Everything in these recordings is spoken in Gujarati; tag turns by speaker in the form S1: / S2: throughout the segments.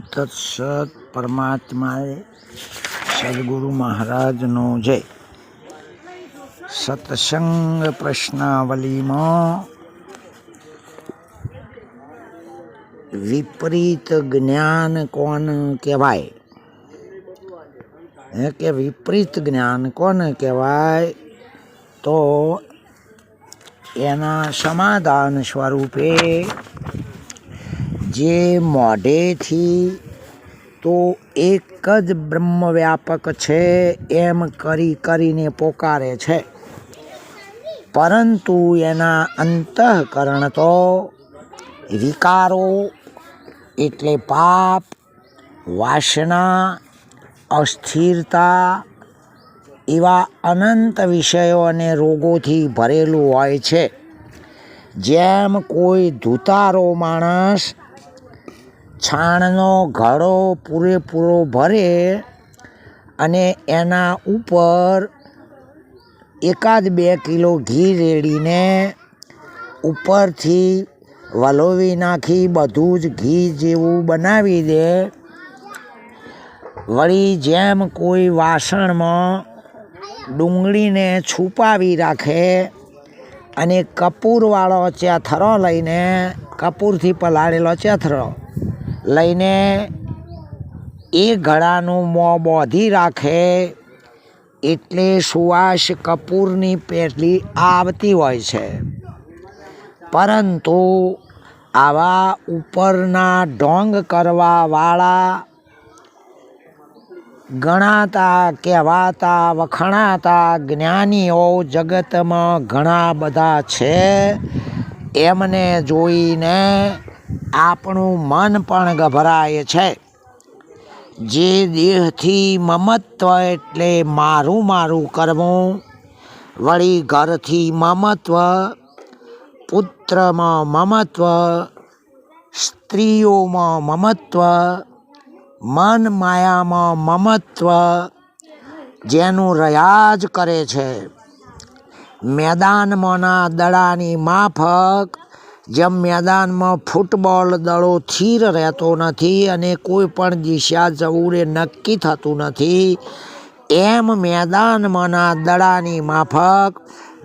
S1: તત્સત પરમાત્માએ સદગુરુ મહારાજનો જય. સત્સંગ પ્રશ્નાવલીમાં વિપરીત જ્ઞાન કોણ કહેવાય? હે કે વિપરીત જ્ઞાન કોને કહેવાય? તો એના સમાધાન સ્વરૂપે જે મોઢેથી તો એક જ બ્રહ્મવ્યાપક છે એમ કરી કરીને પોકારે છે. પરંતુ એના અંતઃકરણ તો વિકારો એટલે પાપ, વાસના, અસ્થિરતા એવા અનંત વિષયો અને રોગોથી ભરેલું હોય છે. જેમ કોઈ ધૂતારો માણસ છાણનો ઘડો પૂરેપૂરો ભરે અને એના ઉપર એકાદ બે કિલો ઘી રેડીને ઉપરથી વલોવી નાખી, બધું જ ઘી જેવું બનાવી દે. વળી જેમ કોઈ વાસણમાં ડુંગળીને છુપાવી રાખે અને કપૂરવાળો ચેથરો લઈને કપૂરથી પલાળેલો ચેથરો લઈને એ ગળાનું મોં બોધી રાખે એટલે સુવાસ કપૂરની પેટલી આવતી હોય છે. પરંતુ આવા ઉપરના ઢોંગ કરવાવાળા ગણાતા, કહેવાતા, વખણાતા જ્ઞાનીઓ જગતમાં ઘણા બધા છે. એમને જોઈને આપણું મન પણ ગભરાય છે. જે દેહથી મમત્વ એટલે મારું મારું કરવું, વળી ઘરથી મમત્વ, પુત્રમાં મમત્વ, સ્ત્રીઓમાં મમત્વ, મન માયામાં મમત્વ જેનું રયાજ કરે છે. મેદાનમાંના દડાની માફક જેમ મેદાનમાં ફૂટબોલ દળો સ્થિર રહેતો નથી અને કોઈ પણ દિશા જવું એ નક્કી થતું નથી, એમ મેદાનમાંના દડાની માફક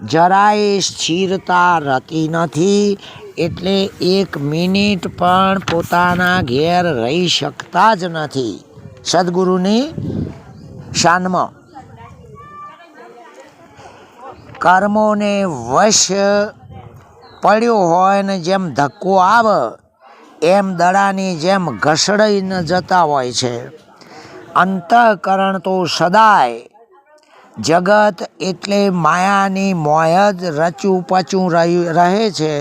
S1: જરાય સ્થિરતા રહેતી નથી એટલે એક મિનિટ પણ પોતાના ઘેર રહી શકતા જ નથી. સદગુરુની શાનમાં. કર્મોને વશ પડ્યો હોય ને જેમ ધક્કો આવે, એમ દડાની જેમ ઘસડાઈને જતા હોય છે. અંતઃકરણ તો સદાય જગત એટલે માયાની મોય જ રચું પચું રહે છે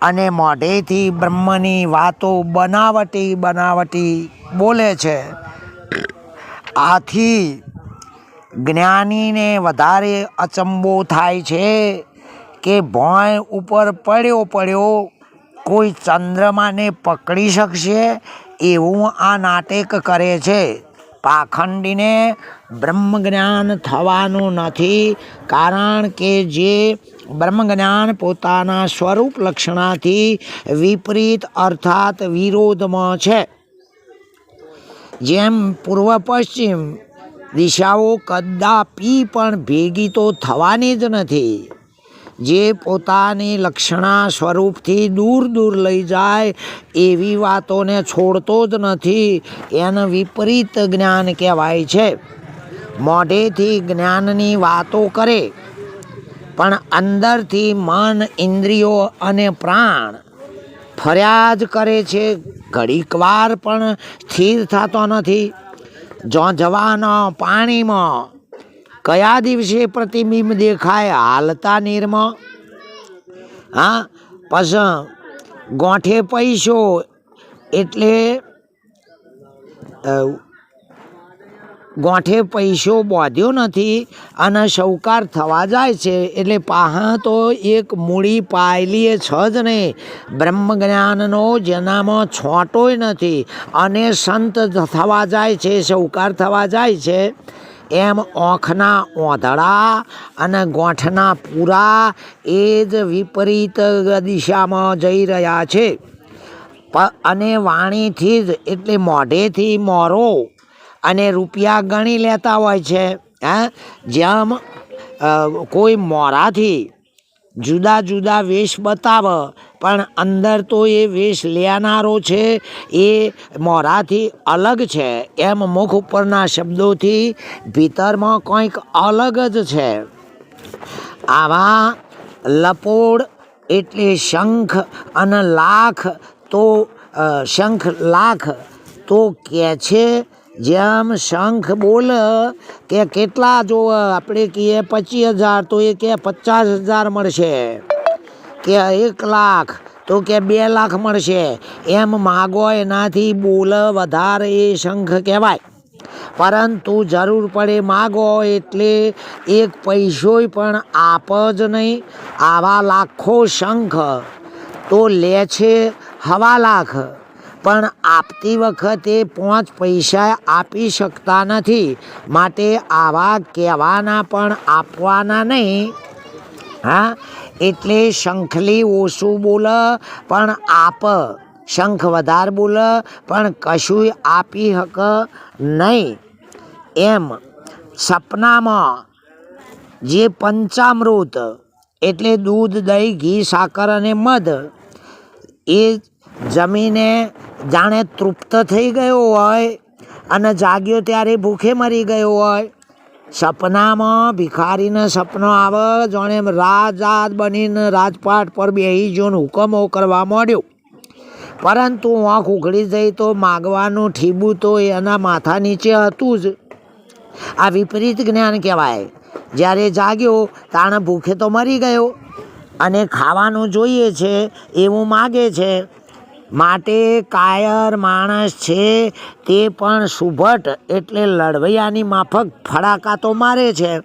S1: અને મોઢેથી બ્રહ્મની વાતો બનાવટી બનાવટી બોલે છે. આથી જ્ઞાનીને વધારે અચંબો થાય છે. કે ભોંય ઉપર પડ્યો પડ્યો કોઈ ચંદ્રમાને પકડી શકશે? એવું આ નાટક કરે છે. પાખંડીને બ્રહ્મજ્ઞાન થવાનું નથી કારણ કે જે બ્રહ્મજ્ઞાન પોતાના સ્વરૂપ લક્ષણાથી વિપરીત અર્થાત વિરોધમાં છે. જેમ પૂર્વ પશ્ચિમ દિશાઓ કદાપી પણ ભેગી તો થવાની જ નથી. જે પોતાની લક્ષણા સ્વરૂપથી દૂર દૂર લઈ જાય, એવી વાતોને છોડતો જ નથી. એને વિપરીત જ્ઞાન કહેવાય છે. મોઢેથી જ્ઞાનની વાતો કરે, પણ અંદરથી મન, ઇન્દ્રિયો અને પ્રાણ ફરિયાદ કરે છે. ઘડીક વાર પણ સ્થિર થતો નથી. જો જવાના પાણીમાં કયા દિવસે પ્રતિબિંબ દેખાય? હાલતા નિર્મ હા? પછી ગોઠે પૈસો એટલે ગોઠે પૈસો બોધ્યો નથી અને સૌકાર થવા જાય છે એટલે પાહા તો એક મૂડી પાયલીએ છ જ નહીં. બ્રહ્મ જ્ઞાનનો જેનામાં છોટોય નથી અને સંત થવા જાય છે, સૌકાર થવા જાય છે. એમ ઓંખના ઓંધળા અને ગોંઠના પૂરા એ જ વિપરીત દિશામાં જઈ રહ્યા છે. અને વાણીથી જ એટલે મોઢેથી મોરો અને રૂપિયા ગણી લેતા હોય છે, હા? જેમ કોઈ મોરાથી જુદા જુદા વેશ બતાવે. પણ અંદર તો એ વેશ લેનારો છે, એ મોરાથી અલગ છે. એમ મુખ ઉપરના શબ્દોથી ભીતરમાં કંઈક અલગ જ છે. આવા લપોડ એટલે શંખ અને લાખ તો શંખ લાખ તો કહે છે જેમ શંખ બોલ કે કેટલા જો આપણે કહીએ પચીસ હજાર, તો એ કે પચાસ હજાર મળશે. કે એક લાખ, તો કે બે લાખ મળશે. એમ માગો એનાથી બોલ વધારે એ શંખ કહેવાય. પરંતુ જરૂર પડે માગો એટલે એક પૈસોય પણ આપ જ નહીં. આવા લાખો શંખ તો લે છે હવા લાખ. પણ આપતી વખતે પાંચ પૈસા આપી શકતા નથી. માટે આવા કહેવાના પણ આપવાના નહીં. હા? એટલે શંખલી ઓછું બોલ, પણ આપ શંખ વધાર બોલ, પણ કશું આપી હક નહીં. એમ સપનામાં જે પંચામૃત, એટલે દૂધ, દહીં, ઘી, સાકર અને મધ, એ જમીને જાણે તૃપ્ત થઈ ગયો હોય અને જાગ્યો ત્યારે ભૂખે મરી ગયો હોય. સપનામાં ભિખારીને સપનો આવે, જાણે રાજાદ બનીને રાજપાટ પર બેહી જોને હુકમો કરવા માંડ્યો. પરંતુ આંખ ઉઘડી જઈ તો માગવાનું ઠીબું તો એના માથા નીચે હતું જ. આ વિપરીત જ્ઞાન કહેવાય. જ્યારે જાગ્યો તાણે ભૂખે તો મરી ગયો. અને ખાવાનું જોઈએ છે, એવું માગે છે. માટે કાયર માણસ છે, તે પણ સુભટ એટલે લડવૈયાની માફક ફડાકા તો મારે છે.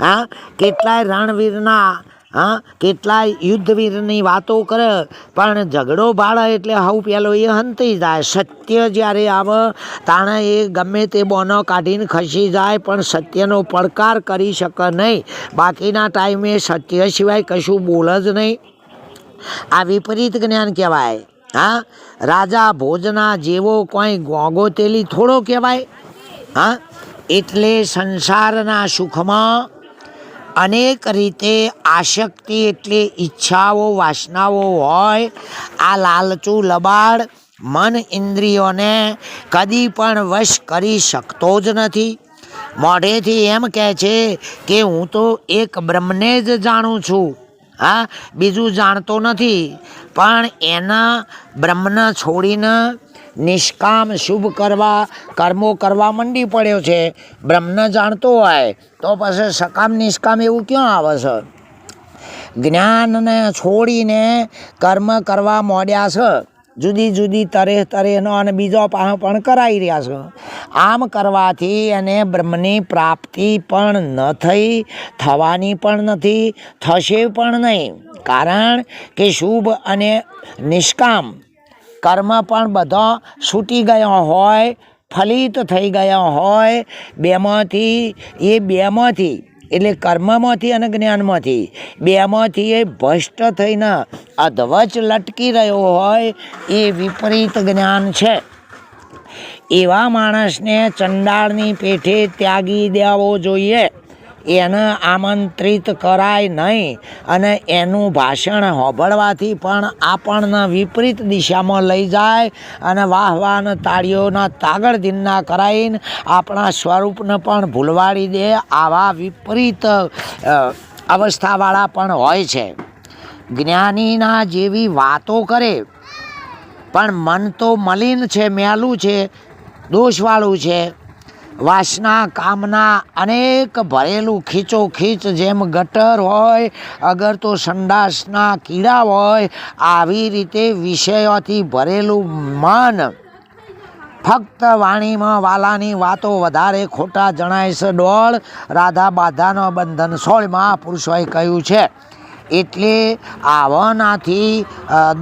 S1: હા, કેટલાય રણવીરના, હા, કેટલાય યુદ્ધવીરની વાતો કરે, પણ ઝઘડો ભાળે એટલે હાઉ પેલો એ હંતી જાય. સત્ય જ્યારે આવે, તાણે એ ગમે તે બોનો કાઢીને ખસી જાય, પણ સત્યનો પડકાર કરી શકે નહીં. બાકીના ટાઈમે સત્ય સિવાય કશું બોલે જ નહીં. આ વિપરીત જ્ઞાન કહેવાય. હા? રાજા ભોજના જેવો કોઈ ગોગોતેલી થોડો કહેવાય? હા? એટલે સંસારના સુખમાં અનેક રીતે આશક્તિ એટલે ઈચ્છાઓ, વાસનાઓ હોય, આ લાલચુ લબાડ મન ઇન્દ્રિયોને કદી પણ વશ કરી શકતો જ નથી. મોઢેથી એમ કહે છે કે હું તો એક બ્રહ્મને જ જાણું છું. હા? બીજું જાણતો નથી. પણ એના બ્રહ્મને છોડીને નિષ્કામ શુભ કરવા, કર્મો કરવા મંડી પડ્યો છે. બ્રહ્મને જાણતો હોય તો પછી સકામ નિષ્કામ એવું ક્યાં આવે છે? જ્ઞાનને છોડીને કર્મ કરવા મોડ્યા છે. જુદી જુદી તરેહ તરેહનો અને બીજો પણ કરાવી રહ્યા છે. આમ કરવાથી એને બ્રહ્મની પ્રાપ્તિ પણ ન થઈ, થવાની પણ નથી, થશે પણ નહીં. કારણ કે શુભ અને નિષ્કામ કર્મ પણ બધો છૂટી ગયો હોય, ફલિત થઈ ગયો હોય, બેમાંથી, એ બેમાંથી એટલે કર્મમાંથી અને જ્ઞાનમાંથી. બેમાંથી એ ભ્રષ્ટ થઈને આ ધ્વજ લટકી રહ્યો હોય એ વિપરીત જ્ઞાન છે. એવા માણસને ચંડાળની પેઠે ત્યાગી દેવો જોઈએ. એને આમંત્રિત કરાય નહીં અને એનું ભાષણ હોબળવાથી પણ આપણને વિપરીત દિશામાં લઈ જાય અને વાહ વાહન તાળીઓના તાગડ દિનના કરાવીને આપણા સ્વરૂપને પણ ભૂલવાડી દે આવા વિપરીત અવસ્થાવાળા પણ હોય છે. જ્ઞાનીના જેવી વાતો કરે, પણ મન તો મલિન છે, મેલું છે, દોષવાળું છે. વાસના, કામના, અનેક ભરેલું ખીચો ખીચ જેમ ગટર હોય, અગર તો સંડાસના કીડા હોય, આવી રીતે વિષયોથી ભરેલું મન. ફક્ત વાણીમાં વાલાની વાતો વધારે ખોટા જણાય છે ડોળ. રાધા બાધાનો બંધન સોળમાં પુરુષોએ કહ્યું છે. એટલે આવનાથી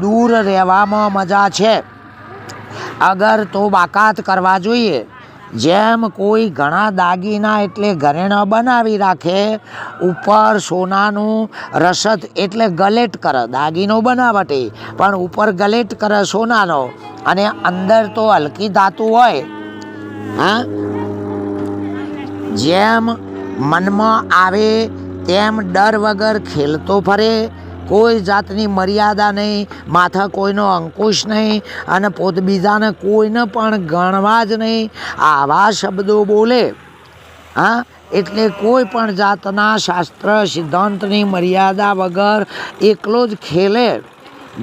S1: દૂર રહેવામાં મજા છે. અગર તો બાકાત કરવા જોઈએ. જેમ કોઈ ઘણા દાગીના એટલે ઘરેણાં બનાવી રાખે, ઉપર સોનાનું રસદ એટલે ગલેટ કરે, દાગીનો બનાવટે, પણ ઉપર ગલેટ કરે સોનાનો અને અંદર તો હલકી ધાતુ હોય. હા? જેમ મનમાં આવે, તેમ ડર વગર ખેલતો ફરે કોઈ જાતની મર્યાદા નહીં, માથા કોઈનો અંકુશ નહીં અને પોત બીજાને કોઈને પણ ગણવા જ નહીં. આવા શબ્દો બોલે. હા? એટલે કોઈ પણ જાતના શાસ્ત્ર, સિદ્ધાંતની મર્યાદા વગર એકલો જ ખેલે.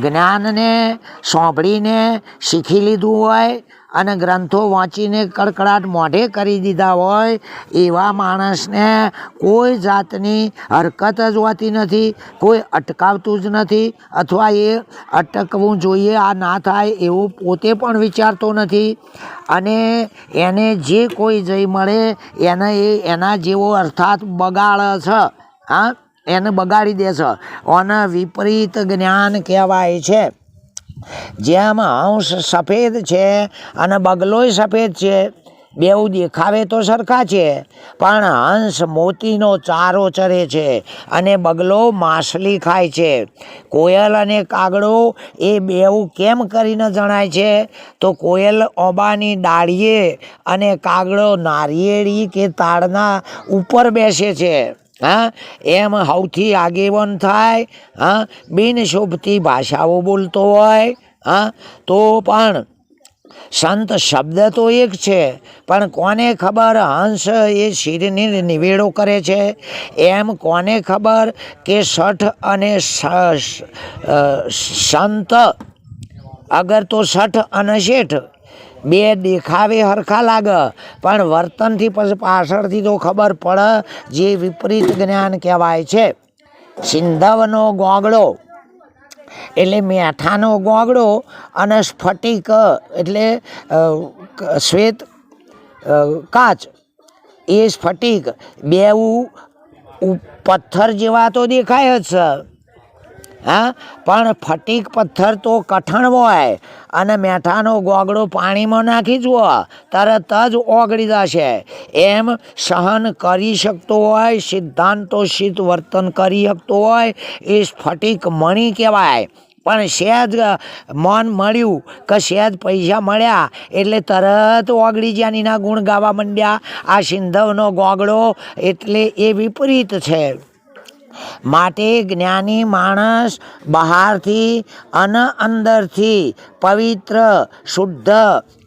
S1: જ્ઞાનને સાંભળીને શીખી લીધું હોય અને ગ્રંથો વાંચીને કડકડાટ મોઢે કરી દીધા હોય એવા માણસને કોઈ જાતની હરકત જ હોતી નથી, કોઈ અટકાવતું જ નથી, અથવા એ અટકવું જોઈએ, આ ના થાય એવું પોતે પણ વિચારતો નથી. અને એને જે કોઈ જઈ મળે, એને એ એના જેવો અર્થાત બગાડ છે. હા, એને બગાડી દે છે. અને વિપરીત જ્ઞાન કહેવાય છે. જેમ હંસ સફેદ છે અને બગલોય સફેદ છે. બેઉ દેખાવે તો સરખા છે, પણ હંસ મોતીનો ચારો ચરે છે અને બગલો માછલી ખાય છે. કોયલ અને કાગડો એ બેઉ કેમ કરીને જણાય છે? તો કોયલ ઓબાની ડાળીએ અને કાગડો નારિયેળી કે તાળના ઉપર બેસે છે. હા? એમ સૌથી આગેવન થાય, હા? બિનશોભતી ભાષાઓ બોલતો હોય, હા? તો પણ સંત શબ્દ તો એક છે, પણ કોને ખબર હંસ એ શિરની નિવેડો કરે છે? એમ કોને ખબર કે શઠ અને સંત, અગર તો શઠ અને શેઠ બે દેખાવે હરખા લાગે. પણ વર્તનથી પછી પાછળથી તો ખબર પડે, જે વિપરીત જ્ઞાન કહેવાય છે. સિંધવનો ગોગળો એટલે મેઠાનો ગોગળો અને સ્ફટિક, એટલે શ્વેત કાચ. એ સ્ફટિક બેવું પથ્થર જેવા તો દેખાય જ છે. હા? પણ ફટીક પથ્થર તો કઠણ હોય અને મેઠાનો ગોગડો પાણીમાં નાખી જુઓ, તરત જ ઓગળી જશે. એમ સહન કરી શકતો હોય, સિદ્ધાંતો સિદ્ધાંતોષિત વર્તન કરી શકતો હોય એ સ્ફટિક મણી કહેવાય. પણ સહેજ મન મળ્યું કે સહેજ પૈસા મળ્યા, એટલે તરત ઓગળી જ્યાંનીના ગુણ ગાવા માંડ્યા. આ સિંધવનો ગોગડો એટલે એ વિપરીત છે. માટે જ્ઞાની માણસ બહારથી અને અંદરથી પવિત્ર શુદ્ધ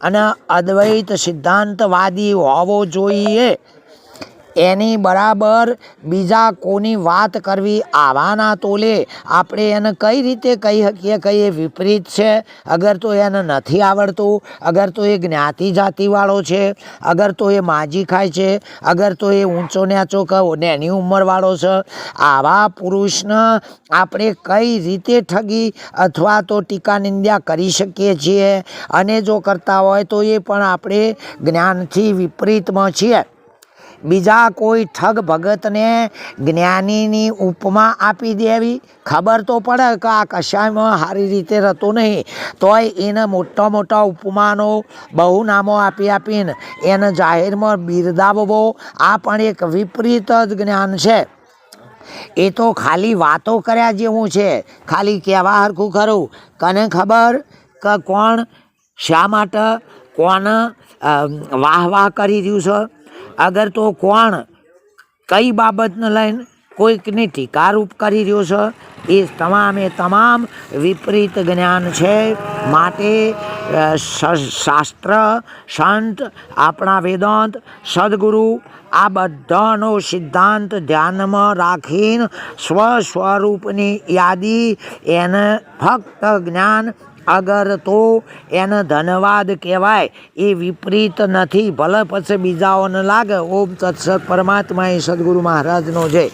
S1: અને અદ્વૈત સિદ્ધાંતવાદી હોવો જોઈએ. એની બરાબર બીજા કોની વાત કરવી આવાના તોલે. આપણે એને કઈ રીતે કહી શકીએ કહીએ વિપરીત છે? અગર તો એને નથી આવડતું, અગર તો એ જ્ઞાતિ જાતિવાળો છે, અગર તો એ માજી ખાય છે, અગર તો એ ઊંચો નેચો કહો નેની ઉંમરવાળો છે, આવા પુરુષને આપણે કઈ રીતે ઠગી અથવા તો ટીકા નિંદ્યા કરી શકીએ છીએ? અને જો કરતા હોય તો એ પણ આપણે જ્ઞાનથી વિપરીતમાં છીએ. બીજા કોઈ ઠગ ભગતને જ્ઞાનીની ઉપમા આપી દેવી? ખબર તો પડે કે આ કશાયમાં સારી રીતે રહેતો નહીં. તોય એને મોટા મોટા ઉપમાનો બહુ નામો આપી આપીને એને જાહેરમાં બિરદાવવો, આ પણ એક વિપરીત જ જ્ઞાન છે. એ તો ખાલી વાતો કર્યા જેવું છે. ખાલી કહેવા હરખું ખરું. કને ખબર કે કોણ શા માટે કોણ વાહ વાહ કરી રહ્યું છે? અગર તો કોણ કઈ બાબતને લઈને કોઈકની ટીકારૂપ કરી રહ્યો છે, એ તમામે તમામ વિપરીત જ્ઞાન છે. માટે શાસ્ત્ર, સંત, આપણા વેદાંત, સદગુરુ, આ બધાનો સિદ્ધાંત ધ્યાનમાં રાખીને સ્વ સ્વરૂપની યાદી એને ફક્ત જ્ઞાન અગર તો એને ધનવાદ કહેવાય, એ વિપરીત નથી. ભલે પછી બીજાઓને લાગે, ઓમ તત્સત પરમાત્મા એ સદગુરુ મહારાજનો જય.